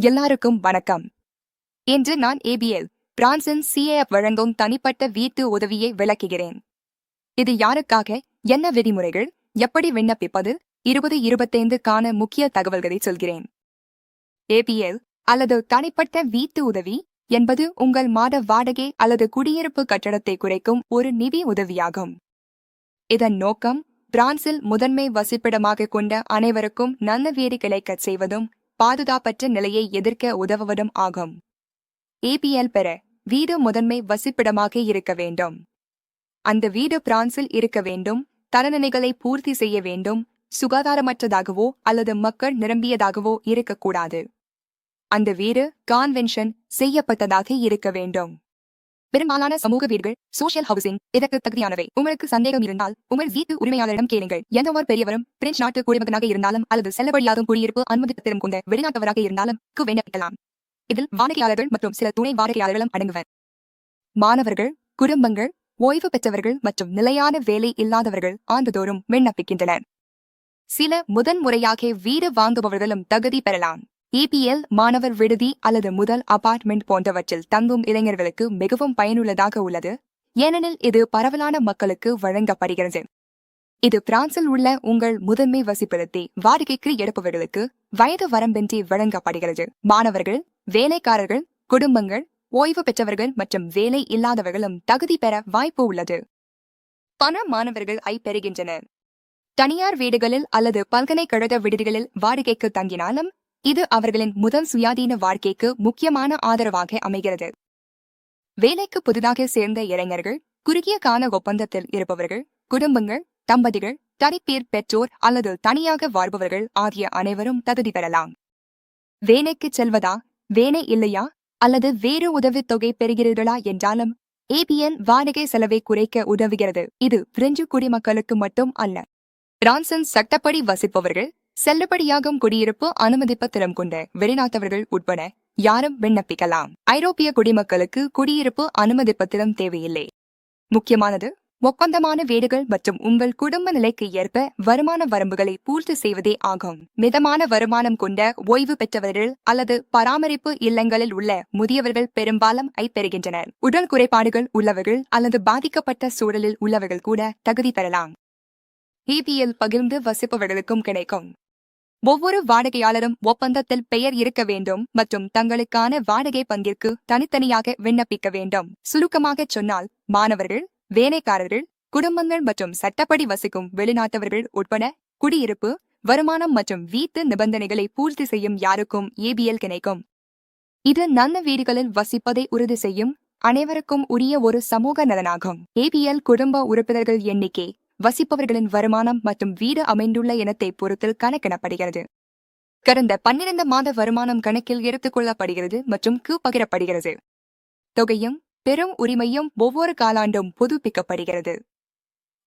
எல்லாருக்கும் வணக்கம். இன்று நான் ஏபிஎல் பிரான்சின் சிஏஎஃப் வழங்கும் தனிப்பட்ட வீட்டு உதவியை விளக்குகிறேன். இது யாருக்காக என்ன விதிமுறைகள் எப்படி விண்ணப்பிப்பது இருபது இருபத்தைந்துக்கான முக்கிய தகவல்களை சொல்கிறேன். ஏபிஎல் அல்லது தனிப்பட்ட வீட்டு உதவி என்பது உங்கள் மாத வாடகை அல்லது குடியிருப்பு கட்டடத்தை குறைக்கும் ஒரு நிதி உதவியாகும். இதன் நோக்கம் பிரான்சில் முதன்மை வசிப்பிடமாக கொண்ட அனைவருக்கும் நல்ல வீடு கிடைக்கச் செய்வதும் பாதுகாப்பற்ற நிலையை எதிர்க்க உதவுவதும் ஆகும். ஏபிஎல் பெற வீடு முதன்மை வசிப்பிடமாக இருக்க வேண்டும். அந்த வீடு பிரான்சில் இருக்க வேண்டும் தரநிலைகளை பூர்த்தி செய்ய வேண்டும் சுகாதாரமற்றதாகவோ அல்லது மக்கள் நிரம்பியதாகவோ இருக்கக்கூடாது. அந்த வீடு கான்வென்ஷன் செய்யப்பட்டதாக இருக்க வேண்டும். பெரும்பாலான சமூக வீடுகள் சோஷியல் ஹவுசிங் இதற்கு தகுதியானவை. உங்களுக்கு சந்தேகம் இருந்தால் உங்கள் வீட்டு உரிமையாளரிடம் கேளுங்கள். எந்த ஒரு பெரியவரும் பிரெஞ்சு நாட்டு குடிமகனாக இருந்தாலும் அல்லது செல்லபடியாகும் குடியிருப்பு அனுமதித்திறம் கொண்ட வெளிநாட்டவராக இருந்தாலும் விண்ணப்பிக்கலாம். இதில் வாடகையாளர்கள் மற்றும் சில துணை வாடகையாளர்களும் அடங்குவர். மாணவர்கள் குடும்பங்கள் ஓய்வு பெற்றவர்கள் மற்றும் நிலையான வேலை இல்லாதவர்கள் ஆண்டுதோறும் விண்ணப்பிக்கின்றனர். சில முதன்முறையாக வீடு வாங்குபவர்களும் தகுதி பெறலாம். இபிஎல் மாணவர் விடுதி அல்லது முதல் அபார்ட்மெண்ட் போன்றவற்றில் தங்கும் இளைஞர்களுக்கு மிகவும் பயனுள்ளதாக உள்ளது. ஏனெனில் இது பரவலான மக்களுக்கு வழங்கப்படுகிறது. இது பிரான்சில் உள்ள உங்கள் முதன்மை வசிப்பிடத்தை வாடகைக்கு எடுப்பவர்களுக்கு வயது வரம்பின்றி வழங்கப்படுகிறது. மாணவர்கள் வேலைக்காரர்கள் குடும்பங்கள் ஓய்வு பெற்றவர்கள் மற்றும் வேலை இல்லாதவர்களும் தகுதி பெற வாய்ப்பு உள்ளது. பண மாணவர்கள் ஐ பெறுகின்றனர். தனியார் வீடுகளில் அல்லது பல்கலைக்கழக விடுதிகளில் வாடகைக்கு தங்கினாலும் இது அவர்களின் முதல் சுயாதீன வாழ்க்கைக்கு முக்கியமான ஆதரவாக அமைகிறது. வேலைக்கு புதிதாக சேர்ந்த இளைஞர்கள் குறுகிய கால ஒப்பந்தத்தில் இருப்பவர்கள் குடும்பங்கள் தம்பதிகள் தனிப்பேர் பெற்றோர் அல்லது தனியாக வாழ்பவர்கள் ஆகிய அனைவரும் தகுதி பெறலாம். வேலைக்கு செல்வதா வேலை இல்லையா அல்லது வேறு உதவித் தொகை பெறுகிறீர்களா என்றாலும் ஏபிஎன் வாடகை செலவை குறைக்க உதவுகிறது. இது பிரெஞ்சு குடிமக்களுக்கு மட்டும் அல்ல. பிரான்சன் சட்டப்படி வசிப்பவர்கள் செல்லுபடியாகும் குடியிருப்பு அனுமதி பத்திரம் கொண்ட வெளிநாட்டவர்கள் உட்பட யாரும் விண்ணப்பிக்கலாம். ஐரோப்பிய குடிமக்களுக்கு குடியிருப்பு அனுமதி பத்திரம் தேவையில்லை. முக்கியமானது ஒப்பந்தமான வீடுகள் மற்றும் உங்கள் குடும்ப நிலைக்கு ஏற்ப வருமான வரம்புகளை பூர்த்தி செய்வதே ஆகும். மிதமான வருமானம் கொண்ட ஓய்வு பெற்றவர்கள் அல்லது பராமரிப்பு இல்லங்களில் உள்ள முதியவர்கள் பெரும்பாலும் ஐ பெறுகின்றனர். உடல் குறைபாடுகள் உள்ளவர்கள் அல்லது பாதிக்கப்பட்ட சூழலில் உள்ளவர்கள் கூட தகுதி பெறலாம். இபிஎல் பகிர்ந்து வசிப்பவர்களுக்கும் கிடைக்கும். ஒவ்வொரு வாடகையாளரும் ஒப்பந்தத்தில் பெயர் இருக்க வேண்டும் மற்றும் தங்களுக்கான வாடகை பங்கிற்கு தனித்தனியாக விண்ணப்பிக்க வேண்டும். சுருக்கமாகச் சொன்னால் மாணவர்கள் வேலைக்காரர்கள் குடும்பங்கள் மற்றும் சட்டப்படி வசிக்கும் வெளிநாட்டவர்கள் உட்பட குடியிருப்பு வருமானம் மற்றும் வீட்டு நிபந்தனைகளை பூர்த்தி செய்யும் யாருக்கும் ஏபிஎல் கிடைக்கும். இது நல்ல வீடுகளில் வசிப்பதை உறுதி செய்யும் அனைவருக்கும் உரிய ஒரு சமூக நலனாகும். ஏபிஎல் குடும்ப உறுப்பினர்கள் எண்ணிக்கை வசிப்பவர்களின் வருமானம் மற்றும் வீடு அமைந்துள்ள இனத்தை பொறுத்தில் கணக்கிடப்படுகிறது கடந்த பன்னிரண்டு மாத வருமானம் கணக்கில் எடுத்துக் கொள்ளப்படுகிறது மற்றும் கு பகிரப்படுகிறது. தொகையும் பெரும் உரிமையும் ஒவ்வொரு காலாண்டும் புதுப்பிக்கப்படுகிறது.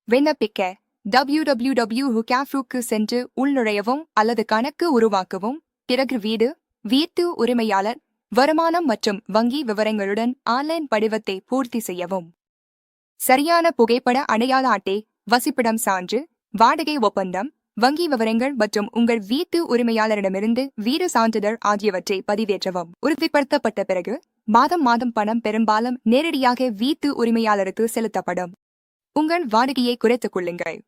விண்ணப்பிக்க டபிள்யூ டபிள்யூ டபிள்யூ ஹுகாஃப்ரூக்கு சென்று உள்நுழையவும் அல்லது கணக்கு உருவாக்கவும் பிறகு வீடு வீட்டு உரிமையாளர் வருமானம் மற்றும் வங்கி விவரங்களுடன் ஆன்லைன் படிவத்தை பூர்த்தி செய்யவும். சரியான புகைப்பட அடையாள அட்டை வசிப்பிடம் சான்று வாடகை ஒப்பந்தம் வங்கி விவரங்கள் மற்றும் உங்கள் வீட்டு உரிமையாளரிடமிருந்து வீடு சான்றிதழ் ஆகியவற்றை பதிவேற்றவும். உறுதிப்படுத்தப்பட்ட பிறகு மாதம் மாதம் பணம் பெரும்பாலும் நேரடியாக வீட்டு உரிமையாளருக்கு செலுத்தப்படும். உங்கள் வாடகையை குறைத்துக் கொள்ளுங்கள்.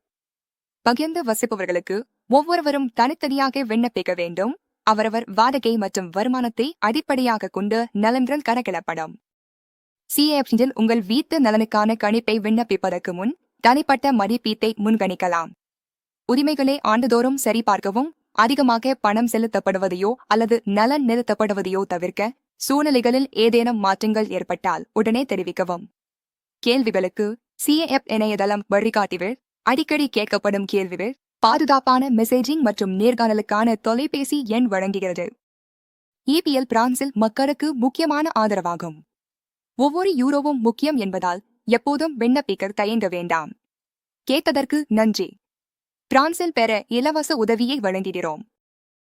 பகிர்ந்து வசிப்பவர்களுக்கு ஒவ்வொருவரும் தனித்தனியாக விண்ணப்பிக்க வேண்டும். அவரவர் வாடகை மற்றும் வருமானத்தை அடிப்படையாக கொண்டு நலன்கள் கணக்கிடப்படும். சிஏஎஃப்இல் உங்கள் வீட்டு நலனுக்கான கணிப்பை விண்ணப்பிப்பதற்கு முன் தனிப்பட்ட மதிப்பீட்டை முன்கணிக்கலாம். உரிமைகளை ஆண்டுதோறும் சரிபார்க்கவும் அதிகமாக பணம் செலுத்தப்படுவதையோ அல்லது நலன் நிறுத்தப்படுவதையோ தவிர்க்க சூழ்நிலைகளில் ஏதேனும் மாற்றங்கள் ஏற்பட்டால் உடனே தெரிவிக்கவும். கேள்விகளுக்கு சிஏஎப் இணையதளம் வழிகாட்டிகள் அடிக்கடி கேட்கப்படும் கேள்விகள் பாதுகாப்பான மெசேஜிங் மற்றும் நேர்காணலுக்கான தொலைபேசி எண் வழங்குகிறது. இபிஎல் பிரான்சில் மக்களுக்கு முக்கியமான ஆதரவாகும். ஒவ்வொரு யூரோவும் முக்கியம் என்பதால் எப்போதும் விண்ணப்பிக்க தயங்க வேண்டாம். கேட்டதற்கு நன்றி. பிரான்சில் பெற இலவச உதவியை வழங்குகிறோம்.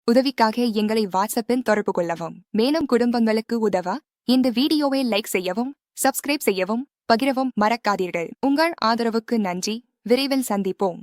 உதவிக்காக எங்களை வாட்ஸ்அப்பில் தொடர்பு கொள்ளவும். மேலும் குடும்பங்களுக்கு உதவ இந்த வீடியோவை லைக் செய்யவும் சப்ஸ்கிரைப் செய்யவும் பகிரவும் மறக்காதீர்கள். உங்கள் ஆதரவுக்கு நன்றி. விரைவில் சந்திப்போம்.